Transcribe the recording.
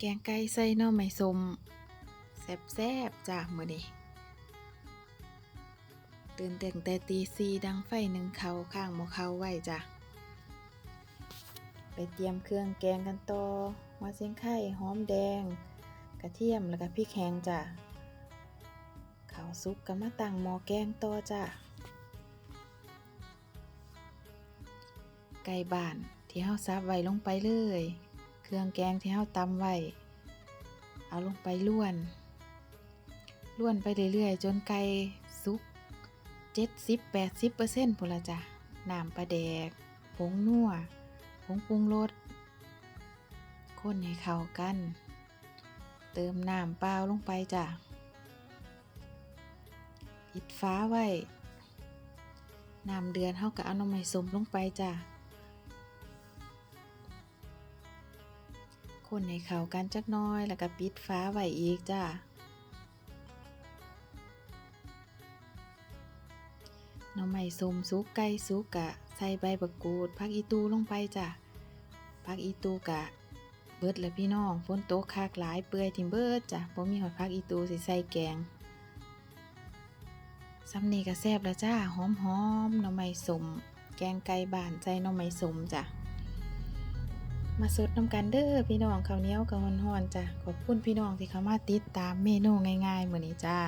แกงไก่ใส่หน่อไม้ส้มแซ่บๆจ้ะมื้อนี้ตื่นแต่งแต่ตีสีดังไฟหนึ่งเขาข้างหมอเขาไว้จ้ะไปเตรียมเครื่องแกงกันต่อหัวเสียงไข่หอมแดง กระเทียมแล้วก็พริกแห้งจ้ะข้าวซุปก็มาตั้งหม้อแกงต่อจ้ะไก่บ้านที่เฮาซับไว้ลงไปเลย เครื่องแกงที่เฮาตำไว้ เอาลงไปล้วนล้วนไปเรื่อยๆ จนไก่สุก70-80%พุ่นละจ้ะน้ำปลาแดก ผงนัว ผงปรุงรสคนให้เข้ากัน เติมน้ำเปล่าลงไปจ้ะปิดฟ้าไว้ น้ำเดือดเฮาก็เอาน่อไม้สมลงไปจ้ะ คนให้เข้ากันจักน้อย แล้วก็ปิดฟ้าไว้อีกจ้าหน่อไม้ส้มสุกไก่สุกกะ ใส่ใบบักกูดผักอีตูลงไปจ้ะผักอีตูกะ เบิดแล้วพี่น้องฝนตกคักหลายเปื่อยทิมเบิดจ้ะบ่มีหอดผักอีตูสิใส่แกงซำนีก็แซบแล้วจ้าหอมๆหน่อไม้ส้มแกงไก่บานใส่หน่อไม้ส้มจ้ะ มาสดน้ำกันเด้อพี่น้องข้าวเหนียวกับฮ้อนๆจ้ะขอบคุณพี่น้องที่เข้ามาติดตามเมนูง่ายๆมื้อนี้จ้า